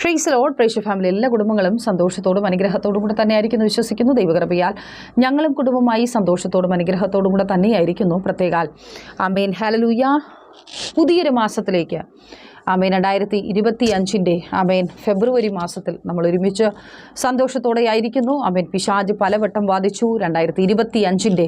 ഷ്രീസ് load പ്രേക്ഷ family എല്ലാ കുടുംബങ്ങളും സന്തോഷത്തോടും അനുഗ്രഹത്തോടും കൂടെ തന്നെയായിരിക്കുന്നു വിശ്വസിക്കുന്നു. ദൈവകൃപയാൽ ഞങ്ങളും കുടുംബമായി സന്തോഷത്തോടും അനുഗ്രഹത്തോടും കൂടെ തന്നെയായിരിക്കുന്നു. പ്രത്യേകാൽ. അമ്പേൻ ഹാലലൂയ പുതിയൊരു മാസത്തിലേക്ക് ആമേൻ. രണ്ടായിരത്തി ഇരുപത്തി അഞ്ചിന്റെ ആമേൻ. ഫെബ്രുവരി മാസത്തിൽ നമ്മൾ ഒരുമിച്ച് സന്തോഷത്തോടെ ആയിരിക്കുന്നു ആമേൻ. പിശാജ് പലവട്ടം വാദിച്ചു. രണ്ടായിരത്തി ഇരുപത്തി അഞ്ചിന്റെ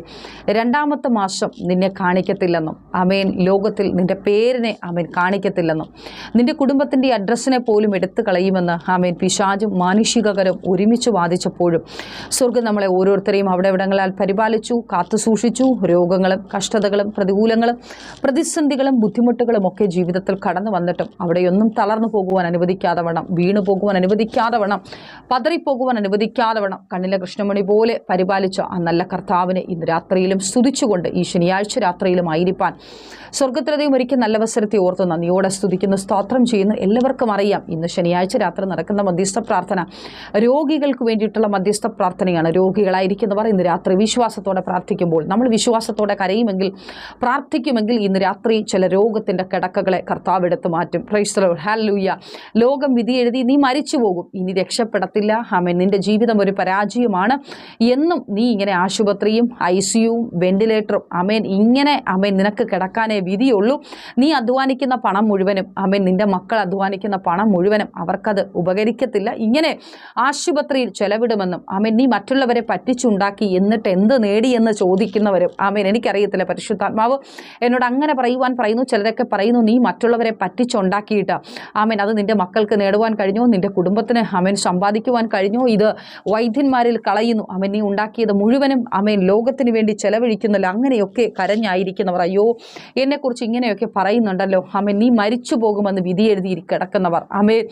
രണ്ടാമത്തെ മാസം നിന്നെ കാണിക്കത്തില്ലെന്നും ആമേൻ ലോകത്തിൽ നിന്റെ പേരിനെ ആമേൻ കാണിക്കത്തില്ലെന്നും നിന്റെ കുടുംബത്തിന്റെ അഡ്രസ്സിനെ പോലും എടുത്തു കളയുമെന്ന് ആമേൻ പിശാജും മാനുഷികകരും ഒരുമിച്ച് വാദിച്ചപ്പോഴും സ്വർഗം നമ്മളെ ഓരോരുത്തരെയും അവിടെ ഇവിടങ്ങളാൽ പരിപാലിച്ചു കാത്തു സൂക്ഷിച്ചു. രോഗങ്ങളും കഷ്ടതകളും പ്രതികൂലങ്ങളും പ്രതിസന്ധികളും ബുദ്ധിമുട്ടുകളും ഒക്കെ ജീവിതത്തിൽ കടന്നു വന്നിട്ടും അവിടെയൊന്നും തളർന്നു പോകുവാൻ അനുവദിക്കാതെ വേണം. വീണു പോകുവാൻ അനുവദിക്കാതെ വേണം. പതറിപ്പോകുവാൻ അനുവദിക്കാതെ വേണം. കണ്ണിലെ കൃഷ്ണമണി പോലെ പരിപാലിച്ച ആ നല്ല കർത്താവിനെ ഇന്ന് രാത്രിയിലും സ്തുതിച്ചുകൊണ്ട് ഈ ശനിയാഴ്ച രാത്രിയിലും ആയിരിക്കാൻ. സ്വർഗത്തിലതയും ഒരിക്കൽ നല്ല അവസരത്തെ ഓർത്ത് നന്ദിയോടെ സ്തുതിക്കുന്നു. സ്തോത്രം ചെയ്യുന്നു. എല്ലാവർക്കും അറിയാം. ഇന്ന് ശനിയാഴ്ച രാത്രി നടക്കുന്ന മധ്യസ്ഥ പ്രാർത്ഥന രോഗികൾക്ക് വേണ്ടിയിട്ടുള്ള മധ്യസ്ഥ പ്രാർത്ഥനയാണ്. രോഗികളായിരിക്കുന്നവർ ഇന്ന് രാത്രി വിശ്വാസത്തോടെ പ്രാർത്ഥിക്കുമ്പോൾ നമ്മൾ വിശ്വാസത്തോടെ കരയുമെങ്കിൽ പ്രാർത്ഥിക്കുമെങ്കിൽ ഇന്ന് രാത്രി ചില രോഗത്തിന്റെ കിടക്കകളെ കർത്താവ് എടുത്ത് മാറ്റും ക്രൈസ്തലോ ഹല്ലൂയ ലോകം വിധി എഴുതി നീ മരിച്ചു പോകും ഇനി രക്ഷപ്പെടത്തില്ല. ആമേൻ നിന്റെ ജീവിതം ഒരു പരാജയമാണ്. എന്നും നീ ഇങ്ങനെ ആശുപത്രിയും ഐ സിയുവും വെന്റിലേറ്ററും അമേൻ ഇങ്ങനെ അമേൻ നിനക്ക് കിടക്കാനേ വിധിയുള്ളൂ. നീ അധ്വാനിക്കുന്ന പണം മുഴുവനും അമേൻ നിന്റെ മക്കൾ അധ്വാനിക്കുന്ന പണം മുഴുവനും അവർക്കത് ഉപകരിക്കത്തില്ല. ഇങ്ങനെ ആശുപത്രിയിൽ ചെലവിടുമെന്നും അമേൻ നീ മറ്റുള്ളവരെ പറ്റിച്ചുണ്ടാക്കി എന്നിട്ട് എന്ത് നേടിയെന്ന് ചോദിക്കുന്നവരും അമേൻ എനിക്കറിയത്തില്ല പരിശുദ്ധാത്മാവ്. എന്നോട് അങ്ങനെ പറയുവാൻ പറയുന്നു ചിലരൊക്കെ പറയുന്നു നീ മറ്റുള്ളവരെ പറ്റിച്ചുണ്ടാക്കിയിട്ട് ആമേൻ. അത് നിന്റെ മക്കൾക്ക് നേടുവാൻ കഴിഞ്ഞോ നിന്റെ കുടുംബത്തിന് ആമേൻ സമ്പാദിക്കുവാൻ കഴിഞ്ഞോ. ഇത് വൈദ്യന്മാരിൽ കളയുന്നു. അമേൻ നീ ഉണ്ടാക്കിയത് മുഴുവനും ആമേൻ ലോകത്തിന് വേണ്ടി ചെലവഴിക്കുന്നില്ല. അങ്ങനെയൊക്കെ കരഞ്ഞായിരിക്കുന്നവർ. അയ്യോ എന്നെക്കുറിച്ച് ഇങ്ങനെയൊക്കെ പറയുന്നുണ്ടല്ലോ. അമേൻ നീ മരിച്ചു പോകുമെന്ന് വിധി എഴുതി കിടക്കുന്നവർ. അമേൻ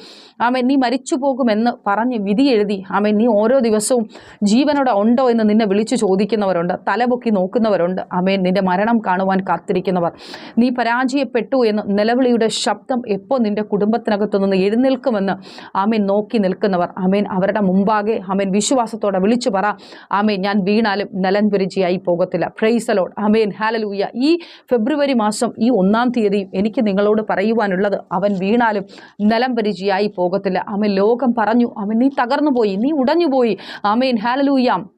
ആമേൻ നീ മരിച്ചു പോകുമെന്ന് പറഞ്ഞ് വിധി എഴുതി. ആമേൻ നീ ഓരോ ദിവസവും ജീവനോടെ ഉണ്ടോ എന്ന് നിന്നെ വിളിച്ചു ചോദിക്കുന്നവരുണ്ട്. തലപൊക്കി നോക്കുന്നവരുണ്ട്. ആമേൻ നിന്റെ മരണം കാണുവാൻ കാത്തിരിക്കുന്നവർ. നീ പരാജയപ്പെട്ടു എന്ന് നിലവിളിയുടെ ശബ്ദം എപ്പോൾ നിന്റെ കുടുംബത്തിനകത്തു നിന്ന് എഴുന്നേൽക്കുമെന്ന് ആമേൻ നോക്കി നിൽക്കുന്നവർ. ആമേൻ. അവരുടെ മുമ്പാകെ ആമേൻ. വിശ്വാസത്തോടെ വിളിച്ചു പറ. ആമേൻ. ഞാൻ വീണാലും നിലൻപുരിചിയായി പോകത്തില്ല. പ്രൈസലോഡ് ആമേൻ. ഹാലലൂയ ഈ ഫെബ്രുവരി മാസം ഈ ഒന്നാം തീയതിയും എനിക്ക് നിങ്ങളോട് പറയുവാനുള്ളത് അവൻ വീണാലും നിലംപരിചിയായി പോകത്തില്ല. ആമേൻ. ലോകം പറഞ്ഞു. അവൻ നീ തകർന്നു പോയി നീ ഉടഞ്ഞു പോയി ആമേൻ. ഹാലലൂയാം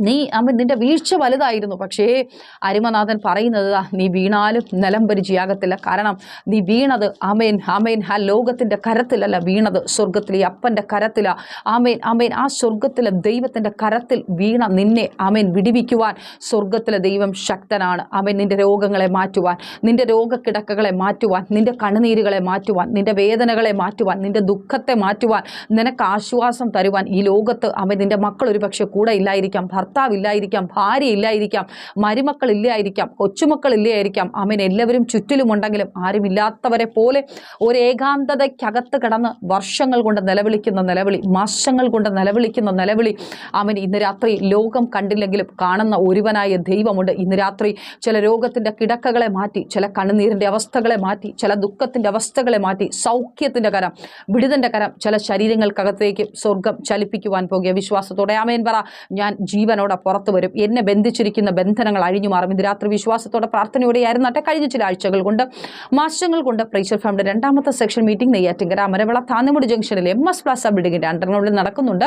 നീ അമ്മ നിന്റെ വീഴ്ച വലുതായിരുന്നു. പക്ഷേ അരുമനാഥൻ പറയുന്നത് നീ വീണാലും നിലം ചെയ്യാകത്തില്ല കാരണം നീ വീണത് ആമേൻ ആമേൻ ആ ലോകത്തിന്റെ കരത്തിലല്ല വീണത്. സ്വർഗത്തിലെ അപ്പന്റെ കരത്തില. ആമേൻ ആമേൻ ആ സ്വർഗത്തിലെ ദൈവത്തിന്റെ കരത്തിൽ വീണ നിന്നെ ആമേൻ വിടിവിക്കുവാൻ. സ്വർഗത്തിലെ ദൈവം ശക്തനാണ്. ആമേൻ നിന്റെ രോഗങ്ങളെ മാറ്റുവാൻ. നിന്റെ രോഗക്കിടക്കകളെ മാറ്റുവാൻ. നിന്റെ കണ്ണുനീരുകളെ മാറ്റുവാൻ. നിന്റെ വേദനകളെ മാറ്റുവാൻ. നിന്റെ ദുഃഖത്തെ മാറ്റുവാൻ. നിനക്ക് ആശ്വാസം തരുവാൻ ഈ ലോകത്ത് ആമേൻ നിന്റെ മക്കൾ ഒരു പക്ഷേ കൂടെ ഇല്ലായിരിക്കാം. ഭർത്താവ് ഇല്ലായിരിക്കാം ഭാര്യ ഇല്ലായിരിക്കാം മരുമക്കൾ ഇല്ലായിരിക്കാം കൊച്ചുമക്കൾ ഇല്ലായിരിക്കാം അമ്മൻ എല്ലാവരും ചുറ്റിലുമുണ്ടെങ്കിലും ആരുമില്ലാത്തവരെ പോലെ ഒരു ഏകാന്തതയ്ക്കകത്ത് കിടന്ന് വർഷങ്ങൾ കൊണ്ട് നിലവിളിക്കുന്ന നിലവിളി മാസങ്ങൾ കൊണ്ട് നിലവിളിക്കുന്ന നിലവിളി. അവൻ ഇന്ന് രാത്രി ലോകം കണ്ടില്ലെങ്കിലും കാണുന്ന ഒരുവനായ ദൈവമുണ്ട്. ഇന്ന് രാത്രി ചില രോഗത്തിന്റെ കിടക്കകളെ മാറ്റി ചില കണ്ണുനീരിന്റെ അവസ്ഥകളെ മാറ്റി ചില ദുഃഖത്തിന്റെ അവസ്ഥകളെ മാറ്റി സൗഖ്യത്തിന്റെ കരം വിടുതന്റെ കരം ചില ശരീരങ്ങൾക്കകത്തേക്ക് സ്വർഗം ചലിപ്പിക്കുവാൻ പോകുക. വിശ്വാസത്തോടെ ആമേൻ പറ ഞാൻ ജീവനോടെ പുറത്തു വരും. എന്നെ ബന്ധിച്ചിരിക്കുന്ന ബന്ധനങ്ങൾ അഴിഞ്ഞു മാറും. ഇത് രാത്രി വിശ്വാസത്തോടെ പ്രാർത്ഥനയോടെ ആയിരുന്നട്ടെ കഴിഞ്ഞ ചില ആഴ്ചകൾ കൊണ്ട്. മാസങ്ങൾ കൊണ്ട് പ്രേക്ഷർ ഫാമിലി രണ്ടാമത്തെ സെക്ഷൻ മീറ്റിംഗ് നെയ്യാറ്റിങ്കര അമരവിള താന്നുമുടി ജംഗ്ഷനിൽ എം എസ് പ്ലാസ ബിൽഡിങ്ങിന്റെ അണ്ടർഗ്രൗണ്ടിൽ നടക്കുന്നുണ്ട്.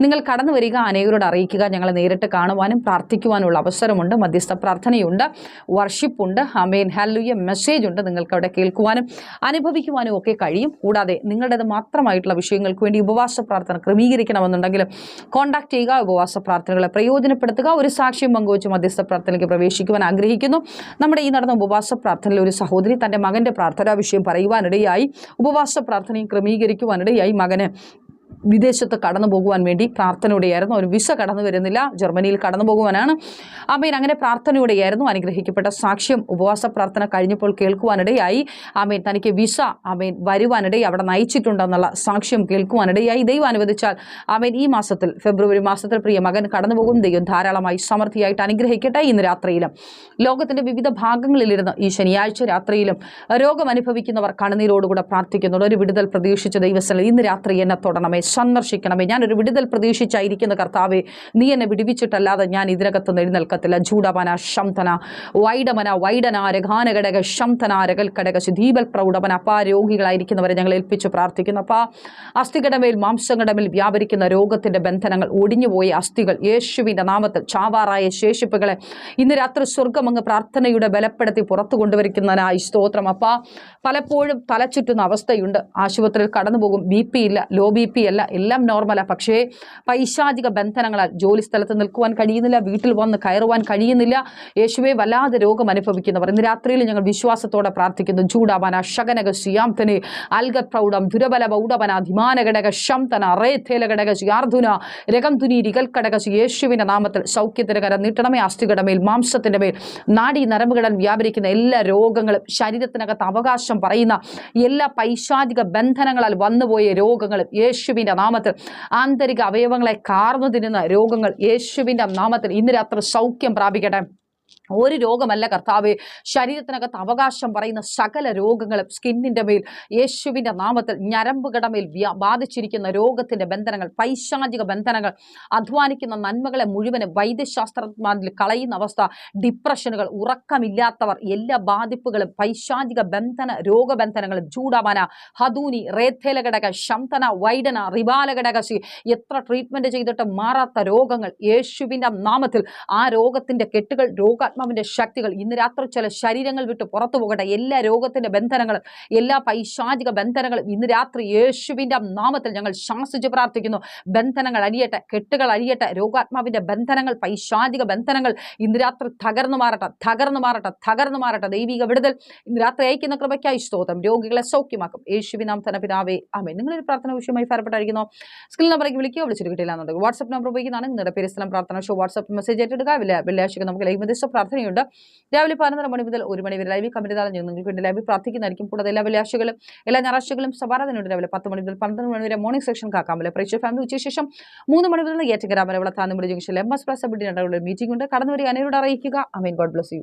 നിങ്ങൾ കടന്നു വരിക അനേകരോട് അറിയിക്കുക. ഞങ്ങളെ നേരിട്ട് കാണുവാനും പ്രാർത്ഥിക്കുവാനുള്ള അവസരമുണ്ട്. മധ്യസ്ഥ പ്രാർത്ഥനയുണ്ട്. വർഷിപ്പുണ്ട്. അമേൻ ഹല്ലുയ മെസ്സേജ് ഉണ്ട്. നിങ്ങൾക്ക് അവിടെ കേൾക്കുവാനും അനുഭവിക്കുവാനും ഒക്കെ കഴിയും. കൂടാതെ നിങ്ങളുടേത് മാത്രമായിട്ടുള്ള വിഷയങ്ങൾക്ക് വേണ്ടി ഉപവാസ പ്രാർത്ഥന ക്രമീകരിക്കണമെന്നുണ്ടെങ്കിൽ കോൺടാക്ട് ചെയ്യുക. ഉപവാസ പ്രാർത്ഥനകളെ പ്രയോജനപ്പെടുത്തുക. ഒരു സാക്ഷ്യം പങ്കുവച്ച് മധ്യസ്ഥ പ്രാർത്ഥനയ്ക്ക് പ്രവേശിക്കുവാൻ ആഗ്രഹിക്കുന്നു. നമ്മുടെ ഈ നടന്ന ഉപവാസ പ്രാർത്ഥനയിൽ ഒരു സഹോദരി തന്റെ മകന്റെ പ്രാർത്ഥനാ വിഷയം പറയുവാനിടയായി. ഉപവാസ പ്രാർത്ഥനയും ക്രമീകരിക്കുവാനിടയായി മകന് വിദേശത്ത് കടന്നു പോകുവാൻ വേണ്ടി പ്രാർത്ഥനയോടെയായിരുന്നു. ഒരു വിസ കടന്നു വരുന്നില്ല. ജർമ്മനിയിൽ കടന്നു പോകുവാനാണ്. ആമേൻ. അങ്ങനെ പ്രാർത്ഥനയോടെയായിരുന്നു അനുഗ്രഹിക്കപ്പെട്ട സാക്ഷ്യം. ഉപവാസ പ്രാർത്ഥന കഴിഞ്ഞപ്പോൾ കേൾക്കുവാനിടയായി. ആമേൻ. തനിക്ക് വിസ ആമേൻ വരുവാനിടയിൽ അവിടെ നയിച്ചിട്ടുണ്ടെന്നുള്ള സാക്ഷ്യം കേൾക്കുവാനിടയായി. ദൈവം അനുവദിച്ചാൽ ആമേൻ ഈ മാസത്തിൽ ഫെബ്രുവരി മാസത്തിൽ പ്രിയ മകൻ കടന്നു പോകും. ദൈവം ധാരാളമായി സമൃദ്ധിയായിട്ട് അനുഗ്രഹിക്കട്ടെ ഇന്ന് രാത്രിയിലും. ലോകത്തിന്റെ വിവിധ ഭാഗങ്ങളിലിരുന്ന് ഈ ശനിയാഴ്ച രാത്രിയിലും രോഗം അനുഭവിക്കുന്നവർ കണ്ണുനീരോടുകൂടെ പ്രാർത്ഥിക്കുന്നുണ്ട്. ഒരു വിടുതൽ പ്രതീക്ഷിച്ച ദൈവസ്ഥലം ഇന്ന് രാത്രി എന്നെ തൊടണമേ. സന്ദർശിക്കണമേ. ഞാനൊരു വിടുതൽ പ്രതീക്ഷിച്ചായിരിക്കുന്ന കർത്താവെ നീ എന്നെ വിടുവിച്ചിട്ടല്ലാതെ ഞാൻ ഇതിനകത്ത് എഴുന്നേൽക്കത്തില്ല. ചൂടമന ശംതന വൈഡമന വൈഡന രഘാനഘടക ശംതന രകൽക്കടക ദീപൽ പ്രൗഢമന അപ്പാ രോഗികളായിരിക്കുന്നവരെ ഞങ്ങൾ ഏൽപ്പിച്ച് പ്രാർത്ഥിക്കുന്നു. അപ്പാ അസ്ഥികടമയിൽ മാംസകടമേൽ വ്യാപരിക്കുന്ന രോഗത്തിന്റെ ബന്ധനങ്ങൾ ഒടിഞ്ഞുപോയ അസ്ഥികൾ യേശുവിന്റെ നാമത്തിൽ ചാവാറായ ശേഷിപ്പുകളെ ഇന്ന് രാത്രി സ്വർഗം അങ്ങ് പ്രാർത്ഥനയുടെ ബലപ്പെടുത്തി പുറത്തു കൊണ്ടുവരിക്കുന്നതിനായി സ്തോത്രം. അപ്പാ പലപ്പോഴും തലചുറ്റുന്ന അവസ്ഥയുണ്ട്. ആശുപത്രിയിൽ കടന്നു പോകും ബി പി ഇല്ല ലോ ബി പി അല്ല. എല്ലാം നോർമലാണ് പക്ഷേ പൈശാചിക ബന്ധനങ്ങളാൽ ജോലി സ്ഥലത്ത് നിൽക്കുവാൻ കഴിയുന്നില്ല വീട്ടിൽ വന്ന് കയറുവാൻ കഴിയുന്നില്ല യേശുവെ വല്ലാതെ രോഗം അനുഭവിക്കുന്നവർ. ഇന്ന് രാത്രിയിൽ ഞങ്ങൾ വിശ്വാസത്തോടെ പ്രാർത്ഥിക്കുന്നു. ചൂടാവാന ശകനക ശ്രീയാംതനെ അൽഗ പ്രൗഢം ദുരബല ബൗഡവന ധിമാനഘടക ശംതന റേഥേല ഘടക യാർധുന രകം തുനി രികൽക്കടക യേശുവിന്റെ നാമത്തിൽ സൗഖ്യത്തിന് കരം നീട്ടണമേ അസ്ഥികളുടെ മേൽ മാംസത്തിന്റെ മേൽ നാടി നരമ്പുകളിൽ വ്യാപരിക്കുന്ന എല്ലാ രോഗങ്ങളും ശരീരത്തിനകത്ത് അവകാശം പറയുന്ന എല്ലാ പൈശാചിക ബന്ധനങ്ങളാൽ വന്നുപോയ രോഗങ്ങളും യേശുവിന്റെ നാമത്തിൽ ആന്തരിക അവയവങ്ങളെ കാർന്നു തിന്നുന്ന രോഗങ്ങൾ യേശുവിന്റെ നാമത്തിൽ ഇന്ന് രാത്രി സൗഖ്യം പ്രാപിക്കട്ടെ. ഒരു രോഗമല്ല കർത്താവ്. ശരീരത്തിനകത്ത് അവകാശം പറയുന്ന സകല രോഗങ്ങളും സ്കിന്നിന്റെ മേൽ യേശുവിന്റെ നാമത്തിൽ ഞരമ്പുകടമേൽ മേൽ ബാധിച്ചിരിക്കുന്ന രോഗത്തിന്റെ ബന്ധനങ്ങൾ പൈശാചിക ബന്ധനങ്ങൾ അധ്വാനിക്കുന്ന നന്മകളെ മുഴുവനും വൈദ്യശാസ്ത്രജ്ഞാനിൽ കളയുന്ന അവസ്ഥ ഡിപ്രഷനുകൾ ഉറക്കമില്ലാത്തവർ എല്ലാ ബാധിപ്പുകളും പൈശാചിക ബന്ധന രോഗബന്ധനങ്ങളും ചൂടാമന ഹദൂനി റേഥേലഘടക ശംതന വൈഡന റിബാലഘടകശി എത്ര ട്രീറ്റ്മെന്റ് ചെയ്തിട്ട് മാറാത്ത രോഗങ്ങൾ യേശുവിന്റെ നാമത്തിൽ ആ രോഗത്തിന്റെ കെട്ടുകൾ രോഗാത്മാവിന്റെ ശക്തികൾ. ഇന്ന് രാത്രി ചില ശരീരങ്ങൾ വിട്ട് പുറത്തു പോകട്ടെ. എല്ലാ രോഗത്തിന്റെ ബന്ധനങ്ങളും എല്ലാ പൈശാചിക ബന്ധനങ്ങളും ഇന്ന് രാത്രി യേശുവിന്റെ നാമത്തിൽ ഞങ്ങൾ ശാസിച്ച് പ്രാർത്ഥിക്കുന്നു. ബന്ധനങ്ങൾ അരിയട്ടെ കെട്ടുകൾ അരിയട്ടെ രോഗാത്മാവിന്റെ ബന്ധനങ്ങൾ പൈശാചിക ബന്ധനങ്ങൾ ഇന്ന് രാത്രി തകർന്നു മാറട്ടെ തകർന്നു മാറട്ടെ തകർന്നു മാറട്ടെ. ദൈവിക വിടുതൽ ഇന്ന് രാത്രി അയക്കുന്ന കൃപയ്ക്കായി സ്തോത്രം. രോഗികളെ സൗഖ്യമാക്കും. യേശുവിനാം തന്നെ പിതാവേ ആമേ നിങ്ങളൊരു പ്രാർത്ഥന വിഷയമായി ഫലപ്പെട്ടായിരിക്കുന്നു? സ്കിൽ നമ്പറേക്ക് വിളിക്കുക വിളിച്ചിട്ട് കിട്ടില്ല എന്നുണ്ടെങ്കിൽ വാട്സ്ആപ്പ് നമ്പർ ഉപയോഗിക്കുന്നതാണ് നിങ്ങളുടെ പേര് സ്ഥലം പ്രാർത്ഥന ഷോ വാട്സ്ആപ്പ് മെസ്സേജ് ഏറ്റെടുക്കുക. വെള്ളിയാഴ്ച നമുക്ക് ലൈവ് മധ്യസ്ഥ പ്രാർത്ഥനയുണ്ട്. രാവിലെ പതിനൊന്നര മണി മുതൽ ഒരു മണി വരെ ലൈവ് കമ്മിറ്റി താളം ചെയ്യും നിങ്ങൾക്ക് വേണ്ടി ലൈവ് പ്രാർത്ഥിക്കുന്നതായിരിക്കും. കൂടാതെ എല്ലാ വെള്ളിയാഴ്ചകളും എല്ലാ ഞായറാഴ്ചകളും സവാറാധനുണ്ട് രാവിലെ പത്ത് മണി മുതൽ പന്ത്രണ്ട് മണി വരെ മോർണിംഗ് സെക്ഷൻ കാക്കാമല്ലേ പ്രേക്ഷക ഫാമിലി ഉച്ചയ്ക്ക് ഉച്ചശേഷം മൂന്ന് മണി മുതൽ ഏറ്റഗ്രാമ വിളത്താന്നുമ്പടി ജംഗ്ഷനിൽ എം എസ് പ്ലസ് അബിഡിനുള്ള മീറ്റിംഗ് ഉണ്ട്. കടന്നുവരെ അനേരോട് അറിയിക്കുക. അമീൻ. God bless you